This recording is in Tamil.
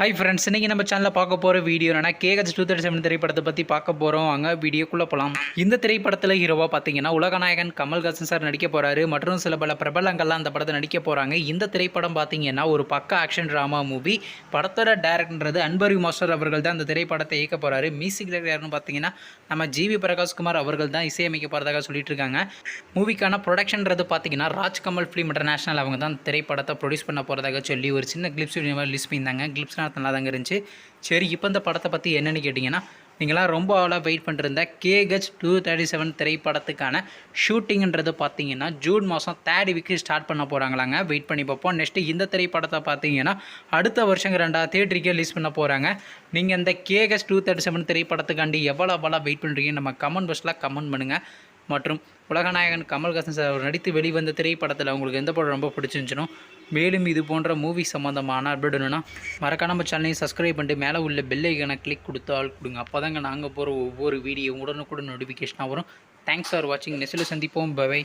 ஹை ஃப்ரெண்ட்ஸ் இன்றைக்கி நம்ம சேனலில் பார்க்க போகிற வீடியோ என்னன்னா கேகச் டூ தேர்ட்டி செவன் திரைப்படத்தை பற்றி பார்க்க போகிறோம் அங்கே வீடியோக்குள்ளே போகலாம் இந்த திரைப்படத்தில் ஹீரோவாக பார்த்தீங்கன்னா உலகநாயகன் கமல்ஹாசன் சார் நடிக்க போகிறாரு மற்றும் சில பல பிரபலங்கள்லாம் அந்த படத்தை நடிக்க போகிறாங்க இந்த திரைப்படம் பார்த்தீங்கன்னா ஒரு பக்க ஆக்ஷன் ட்ராமா மூவி படத்தோட டேரக்டர்ன்றது அன்பரி மாஸ்டர் அவர்கள் தான் இந்த திரைப்படத்தை இயக்க போகிறாரு மியூசிக் யாருன்னு பார்த்தீங்கன்னா நம்ம ஜிவி பிரகாஷ்குமார் அவர்கள் தான் இசையமைக்க போகிறதாக சொல்லிட்டு இருக்காங்க. மூவிக்கான ப்ரொடக்ஷன்றது பார்த்தீங்கன்னா ராஜ்கமல் ஃபிலிம் இன்டர்நேஷனல் அவங்க தான் திரைப்படத்தை ப்ரொடியூஸ் பண்ண போகிறதாக சொல்லி ஒரு சின்ன கிளிப்ஸ் ரிலீஸ் பண்ணியிருந்தாங்க. கிளிப்ஸ்லாம் நல்லா தாங்க இருந்துச்சு. சரி இப்போ இந்த படத்தை பற்றி என்னென்னு கேட்டிங்கன்னா நீங்களாம் ரொம்ப ஆளாக வெயிட் பண்ணிருந்த கேஹெச் டூ தேர்ட்டி செவன் திரைப்படத்துக்கான ஷூட்டிங்ன்றது பார்த்தீங்கன்னா ஜூன் மாதம் தேர்ட் வீக்கு ஸ்டார்ட் பண்ண போகிறாங்களாங்க வெயிட் பண்ணி பார்ப்போம். நெக்ஸ்ட்டு இந்த திரைப்படத்தை பார்த்தீங்கன்னா அடுத்த வருஷம் ரெண்டாவது தேட்டருக்கே ரிலீஸ் பண்ண போகிறாங்க நீங்கள் இந்த கேஹெச் டூ தேர்ட்டி செவன் திரைப்படத்துக்காண்டி எவ்வளோ அவ்வளோ வெயிட் பண்ணுறீங்க நம்ம கமெண்ட் பாக்ஸில் கமெண்ட் பண்ணுங்கள் மற்றும் உலகநாயகன் கமல்ஹாசன் சார் அவர் நடித்து வெளிவந்த திரைப்படத்தில் உங்களுக்கு எந்த படம் ரொம்ப பிடிச்சிருந்துச்சுனோ மேலும் இது போன்ற மூவி சம்மந்தமான அப்டேட் வேணும்னா மறக்காம நம்ம சேனலையும் சப்ஸ்கிரைப் பண்ணிட்டு மேலே உள்ள பெல் ஐக்கனை கிளிக் கொடுத்தால் கொடுங்க. அப்போ தாங்க நாங்கள் போகிற ஒவ்வொரு வீடியோ உடனுக்குடன் நோட்டிஃபிகேஷனாக வரும். தேங்க்ஸ் ஃபார் வாட்சிங் நெக்ஸ்ட்டில் சந்திப்போம். பவை